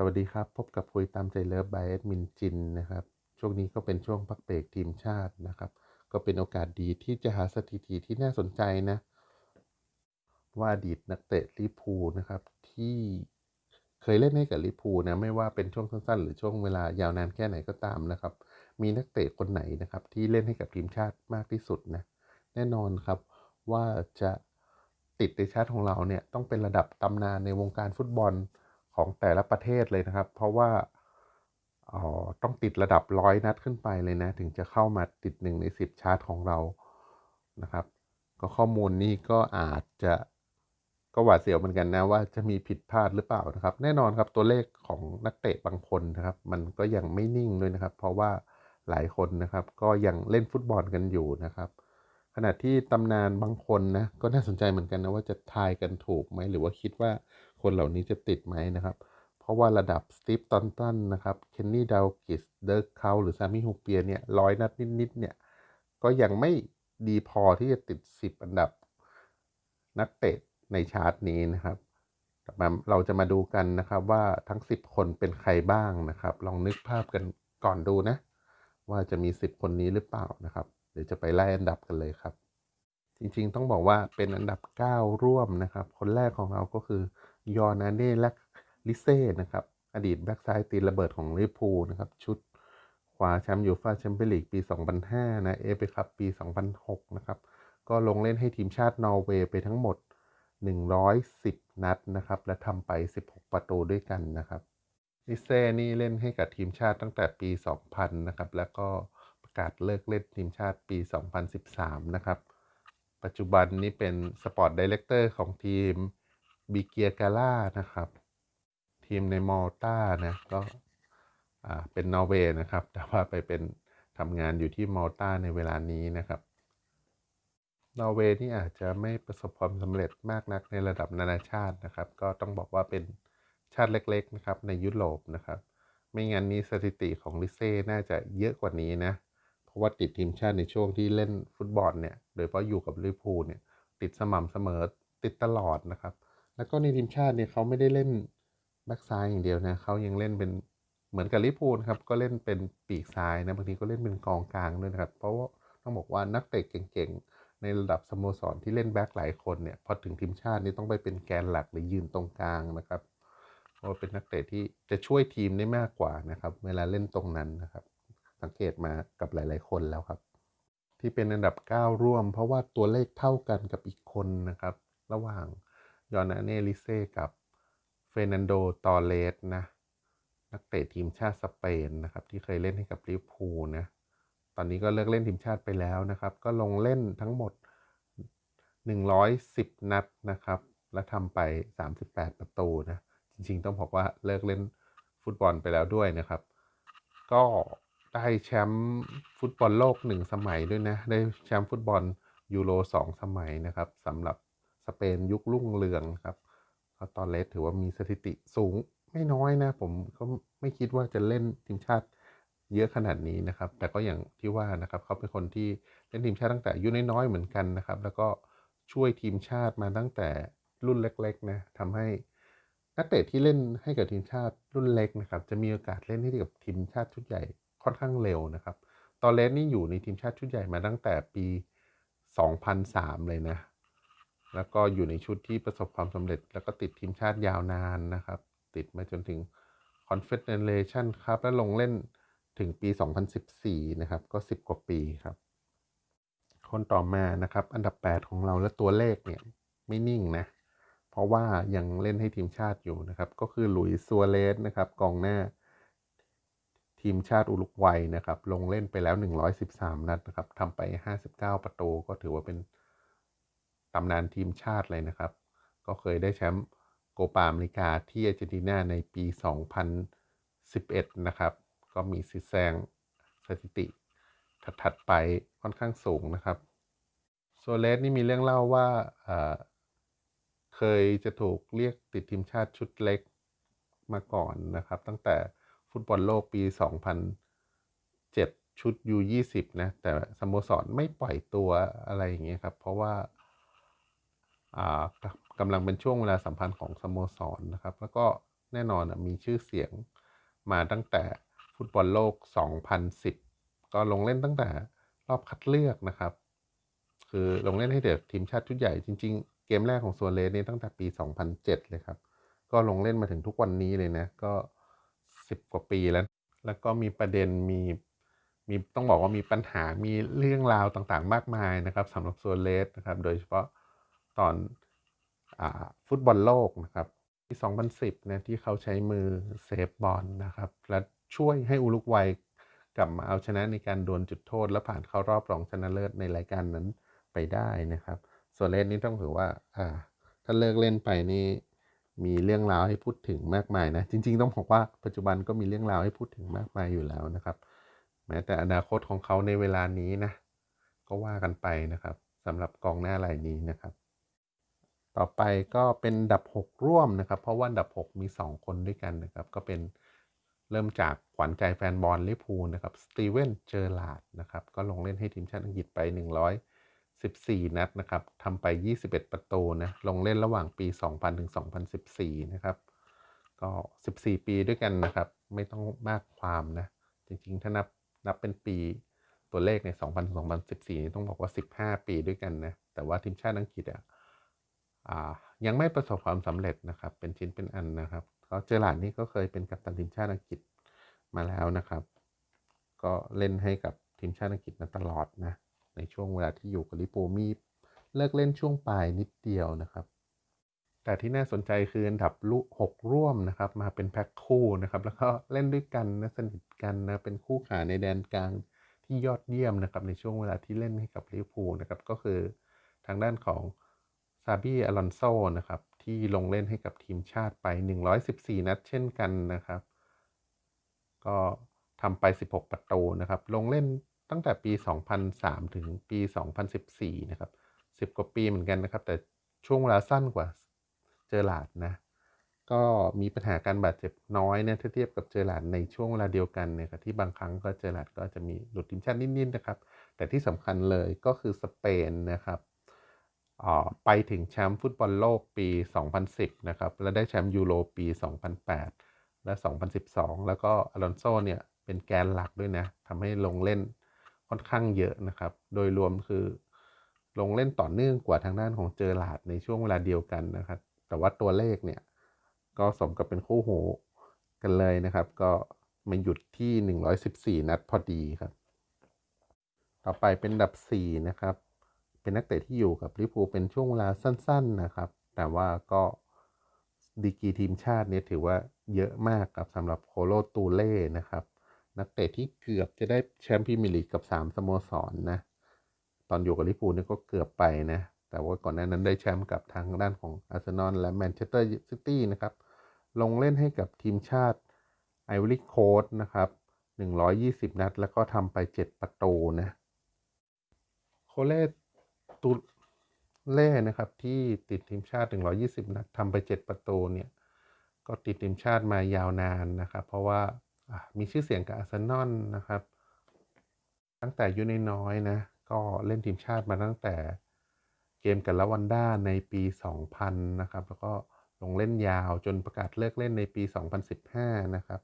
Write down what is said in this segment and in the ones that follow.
สวัสดีครับ พบกับคุยตามใจเลิฟบายแอดมินจินนะครับ ช่วงนี้ก็เป็นช่วงพักเบรกทีมชาตินะครับ ก็เป็นโอกาสดีที่จะหาสถิติที่น่าสนใจนะ ว่าอดีตนักเตะลิพูนะครับ ที่เคยเล่นให้กับลิพูนะไม่ว่าเป็นช่วงสั้นๆ หรือช่วงเวลายาวนานแค่ไหนก็ตามนะครับ มีนักเตะคนไหนนะครับ ที่เล่นให้กับทีมชาติมากที่สุดนะแน่นอนครับว่าจะติดในชาติของเราเนี่ยต้องเป็นระดับตำนานในวงการฟุตบอล ของแต่ละประเทศเลยนะครับ เพราะว่าอ๋อต้องติดระดับร้อยนัดขึ้นไปเลยนะ ถึงจะเข้ามาติดหนึ่งในสิบชาร์ตของเรานะครับ ก็ข้อมูลนี้ก็อาจจะก็หวาดเสียวเหมือนกันนะว่าจะมีผิดพลาดหรือเปล่านะครับ แน่นอนครับตัวเลขของนักเตะบางคนนะครับ มันก็ยังไม่นิ่งด้วยนะครับ เพราะว่าหลายคนนะครับ ก็ยังเล่นฟุตบอลกันอยู่นะครับ ขณะที่ตำนานบางคนนะก็น่าสนใจเหมือนกันนะว่าจะทายกันถูกไหมหรือว่าคิดว่า คนเหล่านี้จะติดไหมนะครับ เพราะว่าระดับสตีฟตันตันนะครับเคนนี่ดาวกิสเดิร์กเคาหรือซามิฮูเปียเนี่ยร้อยนัดนิดๆเนี่ยก็ยังไม่ดีพอที่จะติด 10 อันดับนักเตะในชาร์ตนี้นะครับเราจะมาดูกันนะครับว่าทั้ง 10 คนเป็นใครบ้างนะครับ ลองนึกภาพกันก่อนดูนะ ว่าจะมี 10 คนนี้หรือเปล่านะครับ เดี๋ยวจะไปไล่อันดับกันเลยครับ จริงๆต้องบอกว่าเป็นอันดับ 9 ร่วมนะครับ คนแรกของเราก็คือ ยอร์นาเน่และลิเซ่นะครับ อดีตแบ็กซ้ายตีระเบิดของลิเวอร์พูลนะครับ ชุดคว้าแชมป์ยูฟ่าแชมเปี้ยนลีกปี 2005 นะเอฟเอคัพปี 2006 นะครับ ก็ลงเล่นให้ทีมชาตินอร์เวย์ไปทั้งหมด 110 นัดนะครับ และทำไป 16 ประตูด้วยกันนะครับลิเซ่นี่เล่นให้กับทีมชาติตั้งแต่ปี 2000 นะครับ แล้วก็ประกาศเลิกเล่นทีมชาติปี 2013 นะครับ ปัจจุบันนี้เป็นสปอร์ตดีเลกเตอร์ของทีม บิเกียกาล่านะครับ ทีมในมอลตานะก็เป็นนอร์เวย์นะครับ แต่ว่าไปเป็นทำงานอยู่ที่มอลตาในเวลานี้นะครับนอร์เวย์นี่อาจจะไม่ประสบความสำเร็จมากนักในระดับนานาชาตินะครับ ก็ต้องบอกว่าเป็นชาติเล็กๆนะครับในยุโรปนะครับ ไม่งั้นนี้สถิติของลิเซ่น่าจะเยอะกว่านี้นะเพราะว่าติดทีมชาติในช่วงที่เล่นฟุตบอลเนี่ย โดยเฉพาะอยู่กับลิเวอร์พูลเนี่ยติดสม่ำเสมอติดตลอดนะครับ แล้วก็ในทีมชาติเนี่ยเขาไม่ได้เล่นแบ็กซ้ายอย่างเดียวนะเขายังเล่นเป็นเหมือนกับลิพูลครับก็เล่นเป็นปีกซ้ายนะบางทีก็เล่นเป็นกองกลางด้วยนะครับ เพราะว่าต้องบอกว่านักเตะเก่งๆ ในระดับสโมสรที่เล่นแบ็กหลายคนเนี่ยพอถึงทีมชาตินี่ต้องไปเป็นแกนหลักหรือยืนตรงกลางนะครับเพราะเป็นนักเตะที่จะช่วยทีมได้มากกว่านะครับ เวลาเล่นตรงนั้นนะครับ สังเกตมากับหลาย ๆ คนแล้วครับ ที่เป็นอันดับ 9 ร่วม เพราะว่าตัวเลขเท่ากันกับอีกคนนะครับ ระหว่าง ยอนาเนลิเซ่กับเฟรนันโดตอเลสนะนักเตะทีมชาติสเปนนะครับ ที่เคยเล่นให้กับลิเวอร์พูลนะตอนนี้ก็เลิกเล่นทีมชาติไปแล้วนะครับ ก็ลงเล่นทั้งหมด 110 นัดนะครับ และทำไป 38 ประตูนะจริงๆ ต้องบอกว่าเลิกเล่นฟุตบอลไปแล้วด้วยนะครับ ก็ได้แชมป์ฟุตบอลโลกหนึ่งสมัยด้วยนะ ได้แชมป์ฟุตบอลยูโรสองสมัยนะครับสำหรับ สเปนยุครุ่งเรืองครับเขาตอนเลสถือว่ามีสถิติสูงไม่น้อยนะ ผมก็ไม่คิดว่าจะเล่นทีมชาติเยอะขนาดนี้นะครับ แต่ก็อย่างที่ว่านะครับ เขาเป็นคนที่เล่นทีมชาติตั้งแต่อายุน้อยๆเหมือนกันนะครับ แล้วก็ช่วยทีมชาติมาตั้งแต่รุ่นเล็กๆนะทำให้นักเตะที่เล่นให้กับทีมชาติรุ่นเล็กนะครับ จะมีโอกาสเล่นให้กับทีมชาติชุดใหญ่ค่อนข้างเร็วนะครับ ตอนเลสนี่อยู่ในทีมชาติชุดใหญ่มาตั้งแต่ปี 2003 เลยนะ แล้วก็อยู่ในชุดที่ประสบความสำเร็จ แล้วก็ติดทีมชาติยาวนานนะครับ ติดมาจนถึง Confederation ครับ และลงเล่นถึงปี 2014 นะครับ ก็ 10 กว่าปีครับ คนต่อมานะครับ อันดับ 8 ของเราและตัวเลขเนี่ยไม่นิ่งนะ เพราะว่ายังเล่นให้ทีมชาติอยู่นะครับ ก็คือหลุยส์ซัวเรสนะครับกองหน้า ทีมชาติอุรุกวัยนะครับ ลงเล่นไปแล้ว 113 นัดนะครับทำไป 59 ประตูก็ถือว่าเป็น ตำนานทีมชาติเลยนะครับ ก็เคยได้แชมป์โกปาอเมริกาที่อาร์เจนตินาในปี 2011 นะครับ ก็มีสิแซงสถิติ ถัดๆไปค่อนข้างสูงนะครับโซเลสนี่มีเรื่องเล่าว่าเคยจะถูกเรียกติดทีมชาติชุดเล็กมาก่อนนะครับ ตั้งแต่ฟุตบอลโลกปี 2007 ชุด U20 นะ แต่สโมสรไม่ปล่อยตัวอะไรอย่างเงี้ยครับ เพราะว่า กำลังเป็นช่วงเวลาสัมพันธ์ของสโมสรนนะครับ แล้วก็แน่นอนมีชื่อเสียงมาตั้งแต่ฟุตบอลโลก 2010 ก็ลงเล่นตั้งแต่รอบคัดเลือกนะครับ คือลงเล่นให้เด็กทีมชาติชุดใหญ่จริง ๆ เกมแรกของซัวเรสนี่ตั้งแต่ปี 2007 เลยครับ ก็ลงเล่นมาถึงทุกวันนี้เลยนะ ก็ 10 กว่าปีแล้ว แล้วก็มีประเด็นมีมีต้องบอกว่ามีปัญหามีเรื่องราวต่างๆ มากมายนะครับสำหรับซัวเรสนะครับ โดยเฉพาะ ตอนอฟุตบอลโลกนะครับปี2010นะที่เขาใช้มือเซฟบอลนะครับ และช่วยให้อุรุกวัยกลับมาเอาชนะในการดวลจุดโทษ และผ่านเข้ารอบรองชนะเลิศในรายการนั้นไปได้นะครับ ส่วนเลนนี้ต้องถือว่าอ่าถ้าเลิกเล่นไปนี่มีเรื่องราวให้พูดถึงมากมายนะ จริง ๆ ต้องบอกว่าปัจจุบันก็มีเรื่องราวให้พูดถึงมากมายอยู่แล้วนะครับ แม้แต่อนาคตของเขาในเวลานี้นะ ก็ว่ากันไปนะครับสำหรับกองหน้ารายนี้นะครับ ต่อไปก็เป็นดับ 6 ร่วมนะครับ เพราะว่าดับ 6 มี 2 คนด้วยกันนะครับ ก็เป็นเริ่มจากขวัญใจแฟนบอลลิพูนะครับสตีเวนเจอร์ลาดนะครับ ก็ลงเล่นให้ทีมชาติอังกฤษไป 114 นัดนะครับทำไป 21 ประตูนะ ลงเล่นระหว่างปี 2000 ถึง 2014 นะครับ ก็ 14 ปีด้วยกันนะครับ ไม่ต้องมากความนะ จริงๆ ถ้านับนับเป็นปีตัวเลขใน 2000ถึง2014 นี่ต้องบอกว่า 15 ปีด้วยกันนะ แต่ว่าทีมชาติอังกฤษอะ ยังไม่ประสบความสำเร็จนะครับ เป็นชิ้นเป็นอันนะครับก็เจอหลานนี่ก็เคยเป็นกัปตันทีมชาติอังกฤษมาแล้วนะครับ ก็เล่นให้กับทีมชาติอังกฤษมาตลอดนะในช่วงเวลาที่อยู่กับลิปูมีเลิกเล่นช่วงปลายนิดเดียวนะครับ แต่ที่น่าสนใจคืออันดับลุหกร่วมนะครับ มาเป็นแพ็คคู่นะครับ แล้วก็เล่นด้วยกันนะสนิทกันนะเป็นคู่ขาในแดนกลางที่ยอดเยี่ยมนะครับในช่วงเวลาที่เล่นให้กับลิเวอร์พูลนะครับก็คือทางด้านของาบีอลอนโซนะครับที่ลงเล่นให้กับทีมชาติไป 114 นัดเช่นกันนะครับ ก็ทำไป 16 ประตูนะครับ ลงเล่นตั้งแต่ปี 2003 ถึงปี 2014 นะครับ 10 กว่าปีเหมือนกันนะครับ แต่ช่วงเวลาสั้นกว่าเจอหลาดนะ ก็มีปัญหาการบาดเจ็บน้อยนะถ้าเทียบกับเจอหลาดในช่วงเวลาเดียวกันเนี่ยที่บางครั้งก็เจอหลาดก็จะมีหลุดทีมชาตินิดๆนะครับ แต่ที่สำคัญเลยก็คือสเปนนะครับ ไปถึงแชมป์ฟุตบอลโลกปี 2010 นะครับ และได้แชมป์ยูโรปี 2008 และ 2012 แล้วก็อลอนโซเนี่ยเป็นแกนหลักด้วยนะทำให้ลงเล่นค่อนข้างเยอะนะครับ โดยรวมคือลงเล่นต่อเนื่องกว่าทางด้านของเจอหลาดในช่วงเวลาเดียวกันนะครับ แต่ว่าตัวเลขเนี่ยก็สมกับเป็นคู่หูกันเลยนะครับ ก็มาหยุดที่ 114 นัดพอดีครับ ต่อไปเป็นดับ 4 นะครับ เป็นนักเตะที่อยู่กับลิเวอร์พูลเป็นช่วงเวลาสั้น ๆนะครับ แต่ว่าก็ดีกีทีมชาติเนี่ยถือว่าเยอะมากครับสำหรับโคโลตูเล่นะครับ นักเตะที่เกือบจะได้แชมป์พรีเมียร์ลีกกับ 3 สโมสรนนะตอนอยู่กับลิเวอร์พูลเนี่ยก็เกือบไปนะ แต่ว่าก่อนหน้านั้นได้แชมป์กับทางด้านของอาร์เซนอลและแมนเชสเตอร์ซิตี้นะครับ ลงเล่นให้กับทีมชาติไอวอรี่โคสนะครับ 120 นัด แล้วก็ทำไป 7 ประตูนะ โคเล่ ตูเล่นะครับ ที่ติดทีมชาติ 120 นัดทำไป 7 ประตูเนี่ย ก็ติดทีมชาติมายาวนานนะครับ เพราะว่ามีชื่อเสียงกับอาร์เซนอลนะครับ ตั้งแต่ยุนน้อยนะ ก็เล่นทีมชาติมาตั้งแต่เกมกับลาวันด้าในปี 2000 นะครับ แล้วก็ลงเล่นยาวจนประกาศเลิกเล่นในปี 2015 นะครับ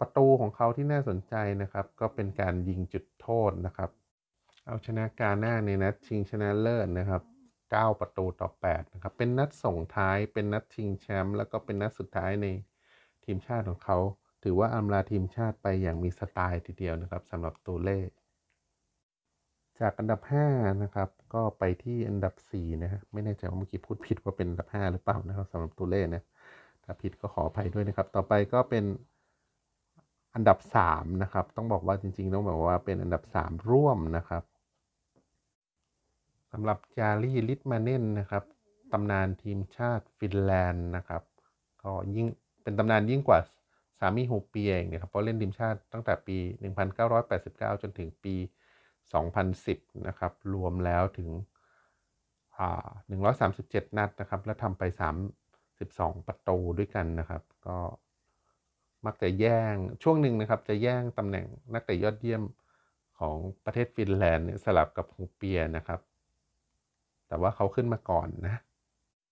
ประตูของเขาที่น่าสนใจนะครับ ก็เป็นการยิงจุดโทษนะครับ เอาชนะกาหน้าในนัดชิงชนะเลิศนะครับ 9 ประตูต่อ 8 นะครับ เป็นนัดส่งท้าย เป็นนัดชิงแชมป์ แล้วก็เป็นนัดสุดท้ายในทีมชาติของเขา ถือว่าอำลาทีมชาติไปอย่างมีสไตล์ทีเดียวนะครับสำหรับตูเล่ จากอันดับ 5 นะครับ ก็ไปที่อันดับ 4 นะฮะ ไม่แน่ใจว่าเมื่อกี้พูดผิดว่าเป็นอันดับ 5 หรือเปล่านะครับสำหรับตูเล่นะ ถ้าผิดก็ขออภัยด้วยนะครับ ต่อไปก็เป็นอันดับ 3 นะครับ ต้องบอกว่าจริงๆ ต้องบอกว่าเป็นอันดับ 3 ร่วมนะครับ สำหรับจารีลิทมาเน่นนะครับตำนานทีมชาติฟินแลนด์นะครับก็ยิ่งเป็นตำนานยิ่งกว่าสามีฮูเปียเองนะครับเพราะเล่นทีมชาติตั้งแต่ปี 1989 จนถึงปี 2010 นะครับ รวมแล้วถึง 137 นัดนะครับ และทำไป 32 ประตูด้วยกันนะครับ ก็มักจะแย่งช่วงหนึ่งนะครับ จะแย่งตำแหน่งนักเตะยอดเยี่ยมของประเทศฟินแลนด์สลับกับฮูเปียนะครับ แต่ว่าเขาขึ้นมาก่อนนะ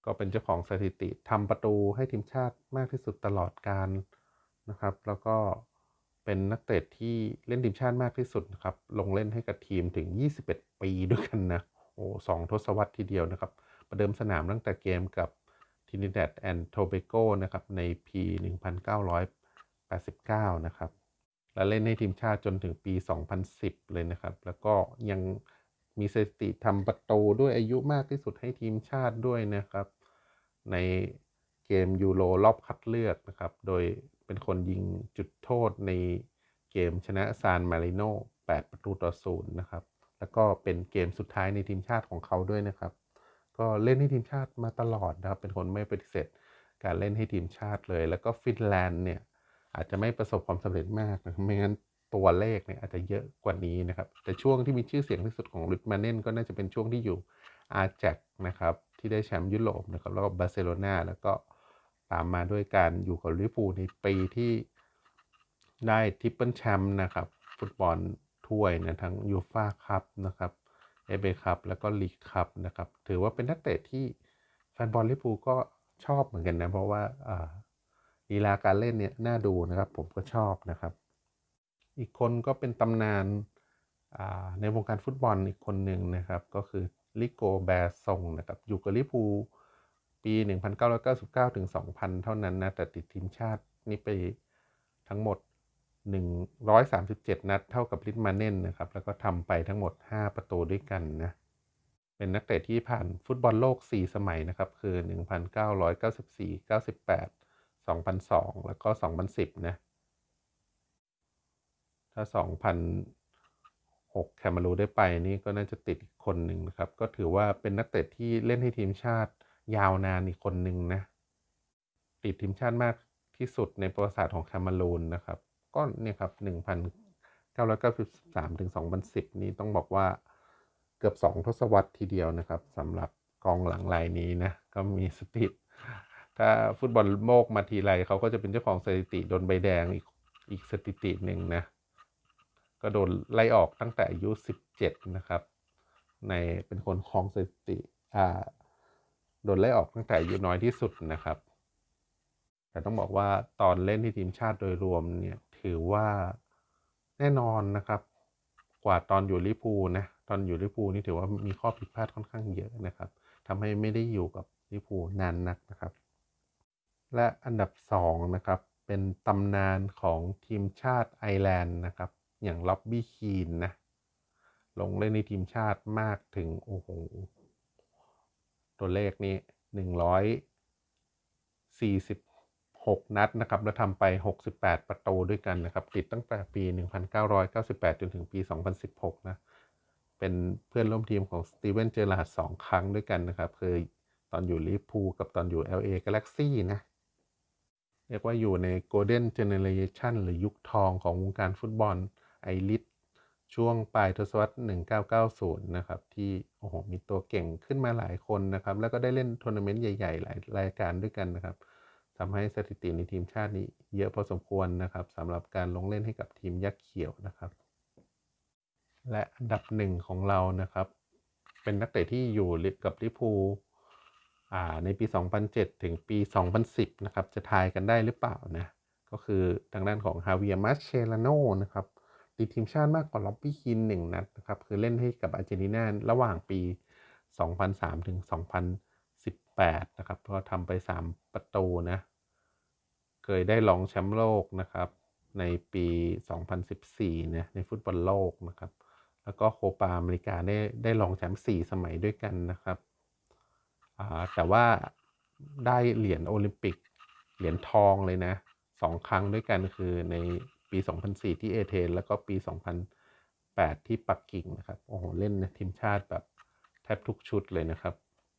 ก็เป็นเจ้าของสถิติทำประตูให้ทีมชาติมากที่สุดตลอดการนะครับ แล้วก็เป็นนักเตะที่เล่นทีมชาติมากที่สุดนะครับ ลงเล่นให้กับทีมถึง 21 ปีด้วยกันนะ โอ้สองทศวรรษทีเดียวนะครับ ประเดิมสนามตั้งแต่เกมกับทินิแดดแอนด์โทเบโกนะครับ ในปี 1989 นะครับ และเล่นให้ทีมชาติจนถึงปี 2010 เลยนะครับ แล้วก็ยัง มีสถิติทำประตูด้วยอายุมากที่สุดให้ทีมชาติด้วยนะครับ ในเกมยูโรรอบคัดเลือกนะครับ โดยเป็นคนยิงจุดโทษในเกมชนะซานมาริโน8 ประตูต่อศูนย์นะครับ แล้วก็เป็นเกมสุดท้ายในทีมชาติของเขาด้วยนะครับ ก็เล่นให้ทีมชาติมาตลอดนะครับ เป็นคนไม่ปฏิเสธการเล่นให้ทีมชาติเลย แล้วก็ฟินแลนด์เนี่ยอาจจะไม่ประสบความสำเร็จมากนะไม่งั้น ตัวเลขเนี่ยอาจจะเยอะกว่านี้นะครับ แต่ช่วงที่มีชื่อเสียงที่สุดของลิทมาเน่นก็น่าจะเป็นช่วงที่อยู่อาแจกนะครับที่ได้แชมป์ยุโรปนะครับแล้วก็บาร์เซโลนาแล้วก็ตามมาด้วยการอยู่กับลิเวอร์พูลในปีที่ได้ทริปเปิลแชมป์นะครับฟุตบอลถ้วยนะทั้งยูฟ่าคัพนะครับเอเบคัพแล้วก็ลีกคัพนะครับถือว่าเป็นนักเตะที่แฟนบอลลิเวอร์พูลก็ชอบเหมือนกันนะเพราะว่าลีลาการเล่นเนี่ยน่าดูนะครับผมก็ชอบนะครับ อีกคนก็เป็นตำนานในวงการฟุตบอลอีกคนหนึ่งนะครับ ก็คือลิโกแบร์ซงนะครับอยู่กับลิพูปี 1999 ถึง 2000 เท่านั้นนะแต่ติดทีมชาตินี่ไปทั้งหมด 137 นัดเท่ากับลิทมาเน่นนะครับแล้วก็ทำไปทั้งหมด 5 ประตูด้วยกันนะเป็นนักเตะที่ผ่านฟุตบอลโลก 4 สมัยนะครับ คือ 1994 98 2002 แล้วก็ 2010 นะ ถ้า 2006 แคมารูได้ไปนี่ก็น่าจะติดอีกคนหนึ่งนะครับ ก็ถือว่าเป็นนักเตะที่เล่นให้ทีมชาติยาวนานอีกคนหนึ่งนะ ติดทีมชาติมากที่สุดในประวัติศาสตร์ของแคมารูนนะครับ ก็เนี่ยครับ 1993 ถึง 2010 นี้ต้องบอกว่าเกือบ 2 ทศวรรษทีเดียวนะครับสำหรับกองหลังลายนี้นะ ก็มีสติถ้าฟุตบอลโลกมาทีไรเขาก็จะเป็นเจ้าของสถิติโดนใบแดงอีกอีกสถิติหนึ่งนะ ก็โดนไล่ออกตั้งแต่อายุ 17 นะครับ ในเป็นคนครองสถิติอ่าโดนไล่ออกตั้งแต่อายุน้อยที่สุดนะครับ แต่ต้องบอกว่าตอนเล่นที่ทีมชาติโดยรวมเนี่ยถือว่าแน่นอนนะครับ กว่าตอนอยู่ลิปูนะตอนอยู่ลิปูนี่ถือว่ามีข้อผิดพลาดค่อนข้างเยอะนะครับทำให้ไม่ได้อยู่กับลิปูนานนักนะครับ และอันดับ2นะครับเป็นตำนานของทีมชาติไอร์แลนด์นะครับ อย่างล็อบบี้คีนนะ ลงเล่นในทีมชาติมากถึง โอ้โห ตัวเลขนี้หนึ่งร้อยสี่สิบหกนัดนะครับ แล้วทำไป68ปดประตูด้วยกันนะครับ ติดตั้งแต่ปี1998จนถึงปี2016นสิบหกนะ เป็นเพื่อนร่วมทีมของสตีเวนเจอร์ลาดสองครั้งด้วยกันนะครับ เคือตอนอยู่ลิเวอร์พูลกับตอนอยู่ LA Galaxy นะเรียกว่าอยู่ใน Golden Generation หรือยุคทองของวงการฟุตบอล ไอริสช่วงปลายทศวรรษ 1990 นะครับ ที่โอ้โหมีตัวเก่งขึ้นมาหลายคนนะครับ แล้วก็ได้เล่นทัวร์นาเมนต์ใหญ่ ๆ หลายรายการด้วยกันนะครับทำให้สถิติในทีมชาตินี้เยอะพอสมควรนะครับสำหรับการลงเล่นให้กับทีมยักษ์เขียวนะครับ และอันดับหนึ่งของเรานะครับ เป็นนักเตะที่อยู่กับลิพูในปี 2007 ถึงปี 2010 นะครับ จะทายกันได้หรือเปล่านะ ก็คือทางด้านของฮาเวียมัสเชลาโนนะครับ ติดทีมชาติมากกว่าล็อบบี้คินหนึ่งนัดนะครับคือเล่นให้กับอาร์เจนตินาระหว่างปี 2003 ถึง 2018 นะครับก็ทำไป 3 ประตูนะเคยได้รองแชมป์โลกนะครับในปี 2014นะในฟุตบอลโลกนะครับ แล้วก็โคปาอเมริกาได้ได้รองแชมป์4สมัยด้วยกันนะครับแต่ว่าได้เหรียญโอลิมปิกเหรียญทองเลยนะสองครั้งด้วยกันคือใน ปี 2004 ที่เอเธนแล้วก็ปี 2008 ที่ปักกิ่งนะครับโอ้โหเล่นทีมชาติแบบแทบทุกชุดเลยนะครับ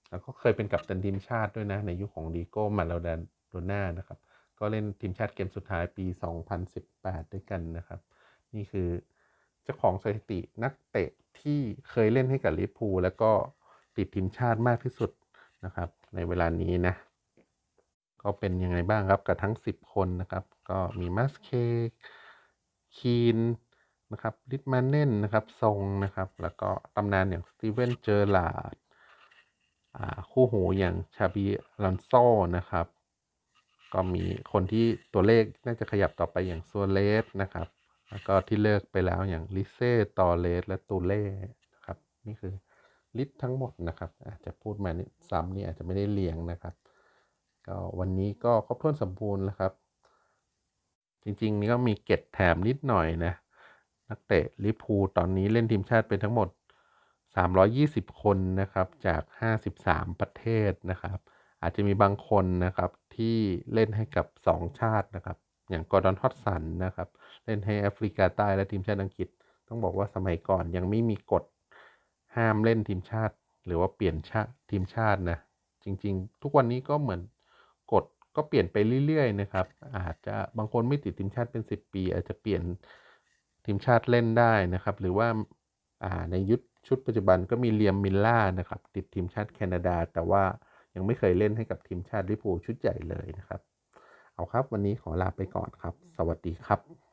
แล้วก็เคยเป็นกัปตันทีมชาติด้วยนะ ในยุคขของดีโก้มาลาดานโดน่านะครับ ก็เล่นทีมชาติเกมสุดท้ายปี 2018 ด้วยกันนะครับ นี่คือเจ้าของสถิตินักเตะที่เคยเล่นให้กับลิปูแล้วก็ติดทีมชาติมากที่สุดนะครับ ในเวลานี้นะ ก็เป็นยังไงบ้างครับกับทั้ง 10 คนนะครับ ก็มีมัสเคคีนนะครับลิทมาเน่นนะครับทรงนะครับ แล้วก็ตำนานอย่างสตีเวนเจอร์ลาดคู่หูอย่างชาบีลอนโซนะครับ ก็มีคนที่ตัวเลขน่าจะขยับต่อไปอย่างซัวเลสนะครับ แล้วก็ที่เลิกไปแล้วอย่างลิเซ่ตอเลสและตูเล่นะครับ นี่คือลิสต์ทั้งหมดนะครับ อาจจะพูดมาซ้ำนี่อาจจะไม่ได้เรียงนะครับ ก็วันนี้ก็ครบถ้วนสมบูรณ์แล้วครับ จริงๆ นี่ก็มีเก็ตแถมนิดหน่อยนะ นักเตะลิพูตอนนี้เล่นทีมชาติเป็นทั้งหมด 320 คนนะครับจาก 53 ประเทศนะครับ อาจจะมีบางคนนะครับที่เล่นให้กับ 2 ชาตินะครับ อย่างกอร์ดอนฮอตสันนะครับ เล่นให้แอฟริกาใต้และทีมชาติอังกฤษ ต้องบอกว่าสมัยก่อนยังไม่มีกฎห้ามเล่นทีมชาติ หรือว่าเปลี่ยนชาติทีมชาตินะจริง ๆ ทุกวันนี้ก็เหมือน ก็เปลี่ยนไปเรื่อยๆนะครับ อาจจะบางคนไม่ติดทีมชาติเป็น 10 ปี อาจจะเปลี่ยนทีมชาติเล่นได้นะครับ หรือว่าาในยุทธชุดปัจจุบันก็มีเลียมมิลล่านะครับ ติดทีมชาติแคนาดา แต่ว่ายังไม่เคยเล่นให้กับทีมชาติลิปูชุดใหญ่เลยนะครับ เอาครับ วันนี้ขอลาไปก่อนครับ สวัสดีครับ